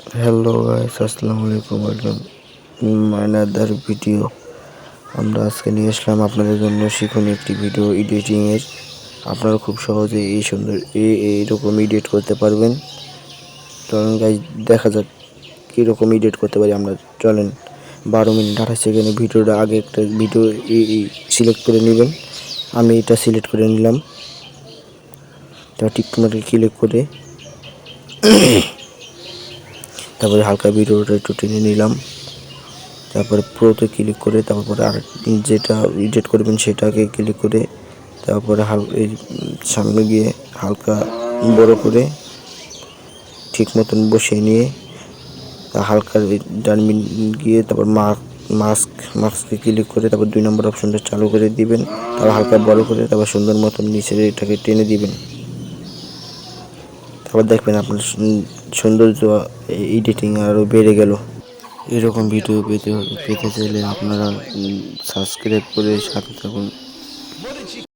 Hello guys আসসালামু আলাইকুম। Welcome মাইনাদার video আমরা আজকে নিয়ে আসলাম আপনাদের জন্য শিখুন একটি ভিডিও এডিটিং এর। আপনারা খুব সহজে এই সুন্দর এই এইরকম এডিট করতে পারবেন। চলেন গাইস দেখা যাক কীরকম এডিট করতে পারি আমরা। চলেন, বারো মিনিট, আঠাশ সেকেন্ডে ভিডিওটা আগে একটা ভিডিও সিলেক্ট করে নেবেন। আমি এটা সিলেক্ট করে নিলাম। তা টিক মার্কে ক্লিক করে তারপরে হালকা ভিডিওটা একটু টেনে নিলাম। তারপরে প্রোতে ক্লিক করে তারপরে আর যেটা এডিট করবেন সেটাকে ক্লিক করে তারপরে হাল এই সামনে গিয়ে হালকা বড় করে ঠিক মতন বসিয়ে নিয়ে হালকা ডানমিন গিয়ে তারপর মাস্ক মাস্ক মাস্কে ক্লিক করে তারপর দুই নম্বর অপশনটা চালু করে দিবেন। তারপর হালকা বড় করে তারপর সুন্দর মতন নিচে এটাকে টেনে দিবেন। তারপর দেখবেন আপনার সৌন্দর্য এডিটিং আরও বেড়ে গেল। এরকম ভিডিও পেতে পেতে চাইলে আপনারা সাবস্ক্রাইব করে সাথে থাকুন।